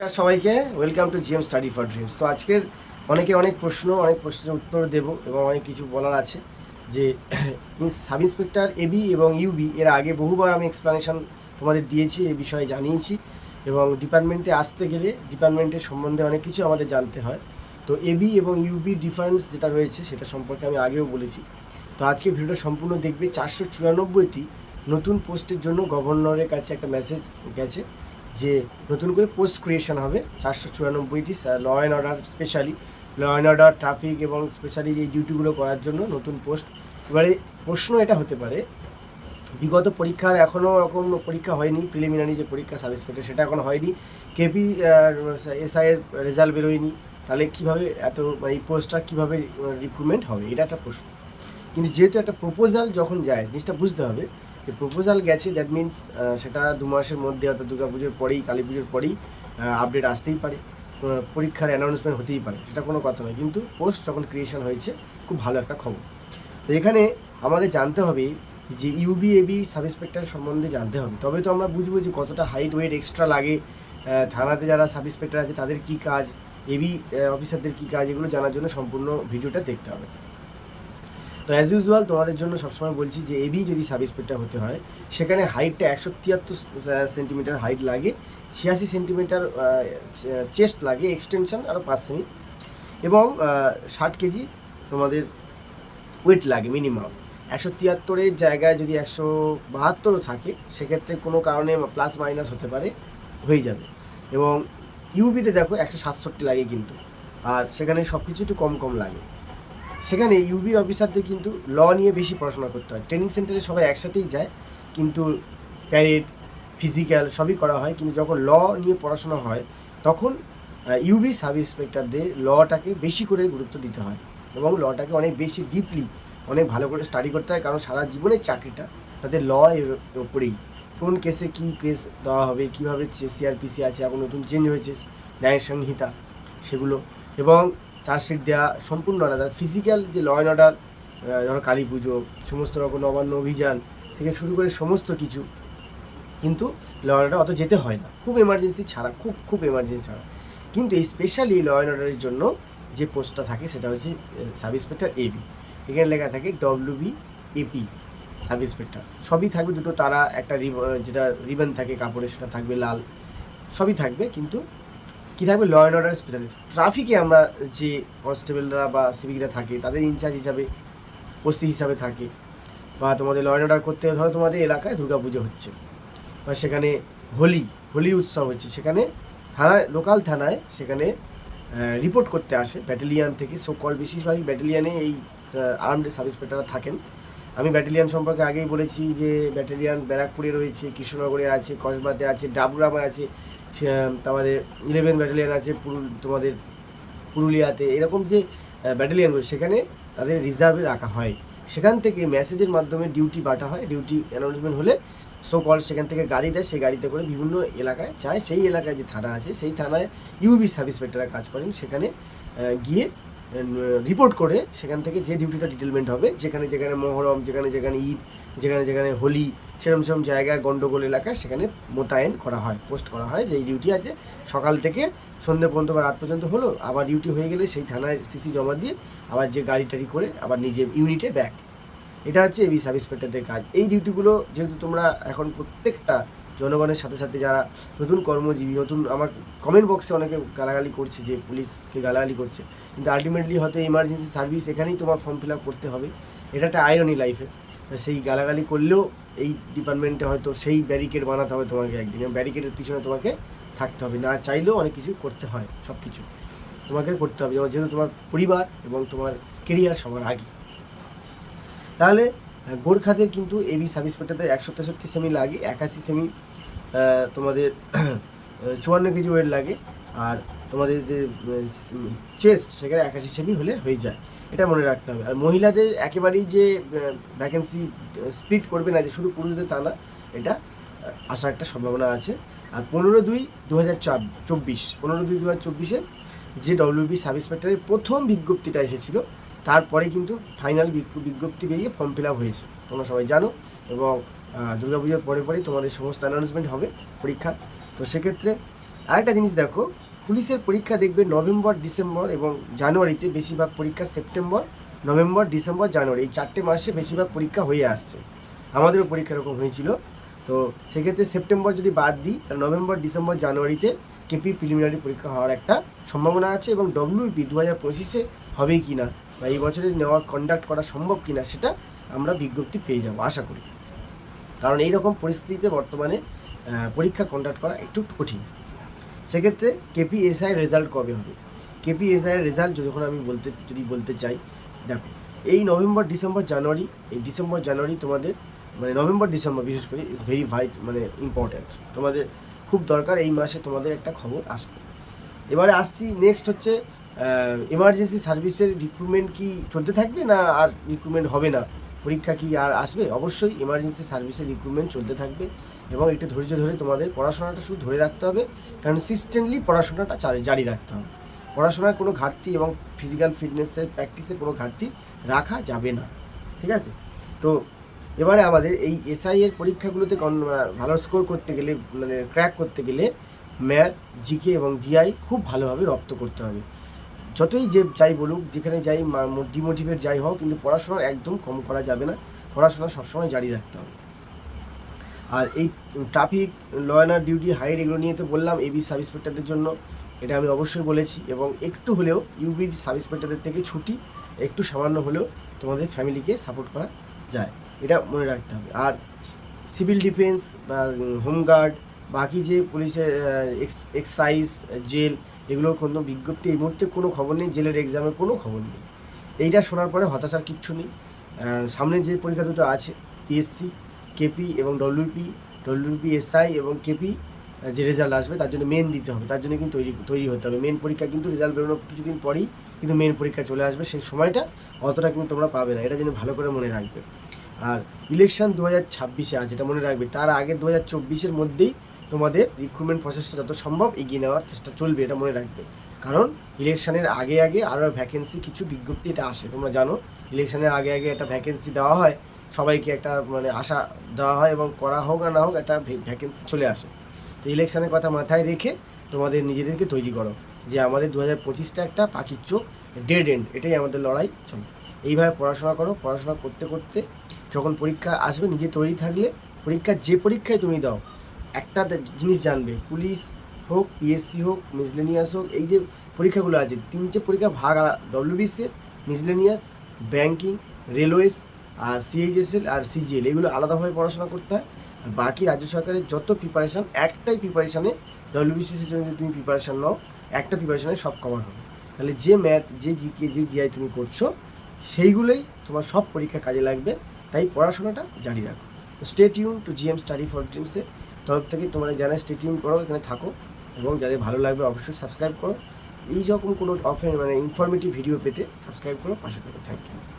সবাইকে। Welcome to GM study for dreams তো আজকের অনেকে অনেক প্রশ্ন, অনেক প্রশ্নের উত্তর দেব এবং অনেক কিছু বলার আছে যে সাব ইন্সপেক্টর এবি এবং ইউবি এর আগে বহুবার আমি এক্সপ্লানেশন তোমাদের দিয়েছি, এই বিষয়ে জানিয়েছি এবং ডিপার্টমেন্টে আসতে গেলে ডিপার্টমেন্টের সম্বন্ধে অনেক কিছু আমাদের জানতে হয়। তো এবি এবং ইউবি ডিফারেন্স যেটা রয়েছে সেটা সম্পর্কে আমি আগেও বলেছি। তো আজকে ভিডিওটা সম্পূর্ণ দেখবে। চারশো চুরানব্বইটি নতুন পোস্টের জন্য গভর্নরের কাছে একটা মেসেজ গেছে। যে নতুন করে পোস্ট ক্রিয়েশন হবে, চারশো চুরানব্বইটি law and order specially law and order traffic এবং স্পেশালি এই ডিউটিগুলো করার জন্য নতুন পোস্ট এবারে প্রশ্ন এটা হতে পারে, বিগত পরীক্ষার এখনও ওরকম পরীক্ষা হয়নি প্রিলিমিনারি যে পরীক্ষা সাব ইন্সপেক্টর সেটা এখনও হয়নি। কেপি এসআইয়ের রেজাল্ট বেরোয়নি, তাহলে কীভাবে এত মানে এই পোস্টটা কীভাবে রিক্রুটমেন্ট হবে? এটা একটা প্রশ্ন। কিন্তু যেহেতু একটা প্রপোজাল যখন যায়, জিনিসটা বুঝতে হবে যে প্রপোজাল গেছে দ্যাট মিন্স সেটা দু মাসের মধ্যে হয়তো দুর্গা পুজোর পরেই, কালী পুজোর পরেই আপডেট আসতেই পারে। পরীক্ষার অ্যানাউন্সমেন্ট হতেই পারে, সেটা কোনো কথা নয়। কিন্তু পোস্ট যখন ক্রিয়েশন হয়েছে, খুব ভালো একটা খবর। তো এখানে আমাদের জানতে হবে যে ইউবি এবি সাব ইন্সপেক্টর সম্বন্ধে জানতে হবে। তবে তো আমরা বুঝব যে কতটা হাইট ওয়েট এক্সট্রা লাগে থানাতে যারা সাব ইন্সপেক্টর আছে, তাদের কী কাজ এবি অফিসারদের কী কাজ, এগুলো জানার জন্য সম্পূর্ণ ভিডিওটা দেখতে হবে। তো অ্যাজ ইউজুয়াল তোমাদের জন্য সবসময় বলছি যে এবি যদি সাব ইন্সপেক্টর হতে হয়, সেখানে হাইটটা একশো তিয়াত্তর সেন্টিমিটার হাইট লাগে, ছিয়াশি সেন্টিমিটার চেস্ট লাগে এক্সটেনশন আরও পাঁচ সেমি। এবং ষাট কেজি তোমাদের ওয়েট লাগে মিনিমাম একশো তিয়াত্তরের জায়গায় যদি একশো বাহাত্তরও থাকে, সেক্ষেত্রে কোনো কারণে প্লাস মাইনাস হতে পারে, হয়ে যাবে। এবং ইউবিতে দেখো একশো সাতষট্টি লাগে কিন্তু। আর সেখানে সব কিছু একটু কম কম লাগে। সেখানে ইউবি অফিসারদের কিন্তু ল নিয়ে বেশি পড়াশোনা করতে হয়। ট্রেনিং সেন্টারে সবাই একসাথেই যায়, কিন্তু প্যারেড ফিজিক্যাল সবই করা হয়। কিন্তু যখন ল নিয়ে পড়াশোনা হয়, তখন ইউবি সাব ইন্সপেক্টরদের লটাকে বেশি করে গুরুত্ব দিতে হয় এবং লটাকে অনেক বেশি ডিপলি অনেক ভালো করে স্টাডি করতে হয়। কারণ সারা জীবনের চাকরিটা তাদের ল এর ওপরেই। কোন কেসে কী কেস দেওয়া হবে, কীভাবে সিআরপিসি আছে, এখন নতুন চেঞ্জ হয়েছে ন্যায় সংহিতা সেগুলো। এবং চার্জশিট দেওয়া সম্পূর্ণ আলাদা। ফিজিক্যাল যে ল অ্যান্ড অর্ডার ধরো কালী পুজো, সমস্ত রকম নবান্ন অভিযান থেকে শুরু করে সমস্ত কিছু, কিন্তু ল অ্যান্ড অর্ডার অত যেতে হয় না। খুব এমার্জেন্সি ছাড়া, খুব খুব এমার্জেন্সি ছাড়া। কিন্তু এই স্পেশালি ল অ্যান্ড অর্ডারের জন্য যে পোস্টটা থাকে সেটা হচ্ছে সাব ইন্সপেক্টর এবি এখানে লেখা থাকে ডব্লিউবি এপি সাব ইন্সপেক্টর সবই থাকবে দুটো তারা, একটা রিব- যেটা রিবন থাকে কাপড়ে সেটা থাকবে লাল। সবই থাকবে, কিন্তু কী থাকবে? ল অ্যান্ড অর্ডার স্পেশালি ট্রাফিকে আমরা যে কনস্টেবলরা বা সিভিকরা থাকে, তাদের ইনচার্জ হিসাবে, ওসি হিসাবে থাকে। বা তোমাদের ল অ্যান্ড অর্ডার করতে ধরো তোমাদের এলাকায় দুর্গাপুজো হচ্ছে। বা সেখানে হোলি হোলি উৎসব হচ্ছে। সেখানে থানায় লোকাল থানায় সেখানে রিপোর্ট করতে আসে। ব্যাটালিয়ান থেকে সো কল বেশিরভাগই ব্যাটালিয়ানে এই আর্মড সাব ইন্সপেক্টররা থাকেন। আমি ব্যাটালিয়ান সম্পর্কে আগেই বলেছি যে ব্যাটালিয়ান ব্যারাকপুরে রয়েছে, কৃষ্ণনগরে আছে, কসবাতে আছে, ডাবগ্রামে আছে। তারপরে ইলেভেন ব্যাটালিয়ান আছে তোমাদের পুরুলিয়াতে। এরকম যে ব্যাটালিয়ান রয়েছে, সেখানে তাদের রিজার্ভে রাখা হয়। সেখান থেকে মেসেজের মাধ্যমে ডিউটি বাটা হয়। ডিউটি অ্যানাউন্সমেন্ট হলে সো কল সেখান থেকে গাড়ি দেয়। সেই গাড়িতে করে বিভিন্ন এলাকায় চায় সেই এলাকায় যে থানা আছে, সেই থানায় ইউবি সাব ইন্সপেক্টররা কাজ করেন। সেখানে গিয়ে রিপোর্ট করে সেখান থেকে যে ডিউটিটা ডিটেলমেন্ট হবে, যেখানে যেখানে মহরম, যেখানে যেখানে ঈদ, যেখানে যেখানে হোলি সেরকম সেরকম জায়গায় গন্ডগোল এলাকায় সেখানে মোতায়েন করা হয় পোস্ট করা হয় যে এই ডিউটি আছে। সকাল থেকে সন্ধ্যে পর্যন্ত বা রাত পর্যন্ত হলো, আবার ডিউটি হয়ে গেলে সেই থানায় সিসি জমা দিয়ে আবার যে গাড়ি টাড়ি করে আবার নিজের ইউনিটে ব্যাক এটা হচ্ছে এবি সাব ইন্সপেক্টরদের কাজ। এই ডিউটিগুলো যেহেতু তোমরা এখন প্রত্যেকটা জনগণের সাথে সাথে যারা নতুন কর্মজীবী, নতুন আমার কমেন্ট বক্সে অনেকে গালাগালি করছে যে পুলিশকে গালাগালি করছে। কিন্তু আলটিমেটলি হয়তো ইমার্জেন্সি সার্ভিস এখানেই তোমার ফর্ম ফিল আপ করতে হবে। এটা একটা আয়রনি লাইফে তা সেই গালাগালি করলেও এই ডিপার্টমেন্টে হয়তো সেই ব্যারিকেড বানাতে হবে তোমাকে একদিন। ব্যারিকেডের পিছনে তোমাকে থাকতে হবে। না চাইলেও অনেক কিছু করতে হয় সব কিছু তোমাকে করতে হবে। যেমন যেহেতু তোমার পরিবার এবং তোমার কেরিয়ার সবার আগে। তাহলে গোর্খাদের কিন্তু এবি সাব ইন্সপেক্টরদের একশো তেষট্টি সেমি লাগে, একাশি সেমি তোমাদের চুয়ান্ন কেজি ওয়েট লাগে, আর তোমাদের যে চেস্ট সেখানে একাশি সেমি হলে হয়ে যায়। এটা মনে রাখতে হবে। আর মহিলাদের একেবারেই যে ভ্যাকেন্সি স্প্লিট করবে না, যে শুধু পুরুষদের তা না, এটা আসার একটা সম্ভাবনা আছে। আর পনেরো দুই দু হাজার চব্বিশ, পনেরো দুই দু হাজার চব্বিশে যে ডব্লিউবি সাব ইন্সপেক্টরের প্রথম বিজ্ঞপ্তিটা এসেছিল তারপরে কিন্তু ফাইনাল বিজ্ঞপ্তি বেরিয়ে ফর্ম ফিল আপ হয়েছে। তোমরা সবাই জানো এবং দুর্গাপুজোর পরে পরেই তোমাদের সমস্ত অ্যানাউন্সমেন্ট হবে পরীক্ষা। তো সেক্ষেত্রে আরেকটা জিনিস দেখো, পুলিশের পরীক্ষা দেখবে নভেম্বর, ডিসেম্বর এবং জানুয়ারিতে বেশিরভাগ পরীক্ষা সেপ্টেম্বর, নভেম্বর, ডিসেম্বর, জানুয়ারি। এই চারটে মাসে বেশিরভাগ পরীক্ষা হয়ে আসছে। আমাদেরও পরীক্ষা এরকম হয়েছিল। তো সেক্ষেত্রে সেপ্টেম্বর যদি বাদ দিই, তাহলে নভেম্বর, ডিসেম্বর, জানুয়ারিতে কেপি প্রিলিমিনারি পরীক্ষা হওয়ার একটা সম্ভাবনা আছে এবং ডব্লিউপি দু হাজার পঁচিশে হবেই কি না বা এই বছরে নেওয়া কন্ডাক্ট করা সম্ভব কি না সেটা আমরা বিজ্ঞপ্তি পেয়ে যাব, আশা করি। কারণ এই রকম পরিস্থিতিতে বর্তমানে পরীক্ষা কন্ডাক্ট করা একটু কঠিন। সেক্ষেত্রে কেপিএসআই রেজাল্ট কবে হবে? কেপিএসআই এর রেজাল্ট যখন আমি বলতে, যদি বলতে চাই, দেখো, এই নভেম্বর, ডিসেম্বর, জানুয়ারি, এই ডিসেম্বর, জানুয়ারি তোমাদের মানে নভেম্বর, ডিসেম্বর বিশেষ করে ইজ ভেরি ভাইট মানে ইম্পর্ট্যান্ট তোমাদের খুব দরকার এই মাসে তোমাদের একটা খবর আসবে। এবারে আসছি নেক্সট হচ্ছে এমার্জেন্সি সার্ভিসের রিক্রুটমেন্ট কি চলতে থাকবে না আর রিক্রুটমেন্ট হবে না? পরীক্ষা কি আর আসবে? অবশ্যই এমার্জেন্সি সার্ভিসের রিক্রুটমেন্ট চলতে থাকবে এবং একটু ধৈর্য ধরে তোমাদের পড়াশোনাটা শুধু ধরে রাখতে হবে কনসিস্টেন্টলি পড়াশোনাটা জারি রাখতে হবে। পড়াশোনায় কোনো ঘাটতি এবং ফিজিক্যাল ফিটনেসের প্র্যাকটিসে কোনো ঘাটতি রাখা যাবে না, ঠিক আছে? তো এবারে আমাদের এই এসআই এর পরীক্ষাগুলোতে কন- ভালো স্কোর করতে গেলে মানে ক্র্যাক করতে গেলে ম্যাথ জিকে এবং জিআই খুব ভালোভাবে রপ্ত করতে হবে। যতই যে যাই বলুক, যেখানে যাই ডিমোটিভেট যাই হোক, কিন্তু পড়াশোনা একদম কম করা যাবে না। পড়াশোনা সবসময় জারি রাখতে হবে। আর এই ট্রাফিক ল অ্যান্ড ডিউটি হাইর এগুলো নিয়ে তো বললাম এবি সাব ইন্সপেক্টরদের জন্য। এটা আমি অবশ্যই বলেছি। এবং একটু হলেও ইউবি সাব ইন্সপেক্টরদের থেকে ছুটি একটু সামান্য হলেও তোমাদের ফ্যামিলিকে সাপোর্ট করা যায়। এটা মনে রাখতে হবে। আর সিভিল ডিফেন্স বা হোমগার্ড বাকি যে পুলিশের এক্সাইজ জেল এগুলোর কোনো বিজ্ঞপ্তি এই মুহূর্তে কোনো খবর নেই, জেলের এক্সামের কোনো খবর নেই। এইটা শোনার পরে হতাশার কিচ্ছু নেই। সামনে যে পরীক্ষা দুটো আছে পিএসসি কেপি এবং ডব্লিউপি ডব্লিউপি এসআই এবং কেপি যে রেজাল্ট আসবে তার জন্য মেন দিতে হবে। তার জন্য কিন্তু তৈরি তৈরি হতে হবে। মেন পরীক্ষা কিন্তু রেজাল্ট বেরোনোর কিছুদিন পরেই কিন্তু মেন পরীক্ষা চলে আসবে। সেই সময়টা অতটা কিন্তু তোমরা পাবে না। এটা যেন ভালো করে মনে রাখবে। আর ইলেকশন দু হাজার ছাব্বিশে আছে, এটা মনে রাখবে। তার আগে দু হাজার চব্বিশের মধ্যেই তোমাদের রিক্রুটমেন্ট প্রসেসটা যত সম্ভব এগিয়ে নেওয়ার চেষ্টা চলবে, এটা মনে রাখবে। কারণ ইলেকশনের আগে আগে আরও ভ্যাকেন্সি কিছু বিজ্ঞপ্তি এটা আসে, তোমরা জানো। ইলেকশনের আগে আগে একটা ভ্যাকেন্সি দেওয়া হয়, সবাইকে একটা মানে আশা দেওয়া হয় এবং করা হোক আর না হোক একটা ভ্যাকেন্সি চলে আসে। তো ইলেকশনের কথা মাথায় রেখে তোমাদের নিজেদেরকে তৈরি করো যে আমাদের দু হাজার পঁচিশটা একটা পাখির চোখ ডেড এন্ড এটাই আমাদের লড়াই চলবে এইভাবে পড়াশোনা করো, পড়াশোনা করতে করতে যখন পরীক্ষা আসবে, নিজে তৈরি থাকলে পরীক্ষা যে পরীক্ষায় তুমি দাও একটা জিনিস জানবে। পুলিশ হোক পিএসসি হোক, মিসলেনিয়াস হোক, এই যে পরীক্ষাগুলো আছে, তিনটে পরীক্ষা ভাগ ডব্লিউবিসিএস মিসলেনিয়াস, ব্যাংকিং, রেলওয়েস, আর সিএইচএসএল আর সিজিএল এগুলো আলাদাভাবে পড়াশোনা করতে হয়। আর বাকি রাজ্য সরকারের যত প্রিপারেশান একটাই প্রিপারেশানে ডব্লিউবিসিএসের জন্য যদি তুমি প্রিপারেশান নাও, একটা প্রিপারেশানে সব কভার হবে। তাহলে যে ম্যাথ যে জিকে যে জিআই তুমি করছ, সেইগুলোই তোমার সব পরীক্ষা কাজে লাগবে। তাই পড়াশোনাটা জারি রাখো। Stay tune to GM study for ড্রিমসে তরফ থেকে তোমরা স্টে টিউন করো, এখানে থাকো এবং যাদের ভালো লাগবে অবশ্যই সাবস্ক্রাইব করো। এই যখন কোনো অফেন মানে ইনফরমেটিভ ভিডিও পেতে সাবস্ক্রাইব করো, পাশে থাকো। Thank you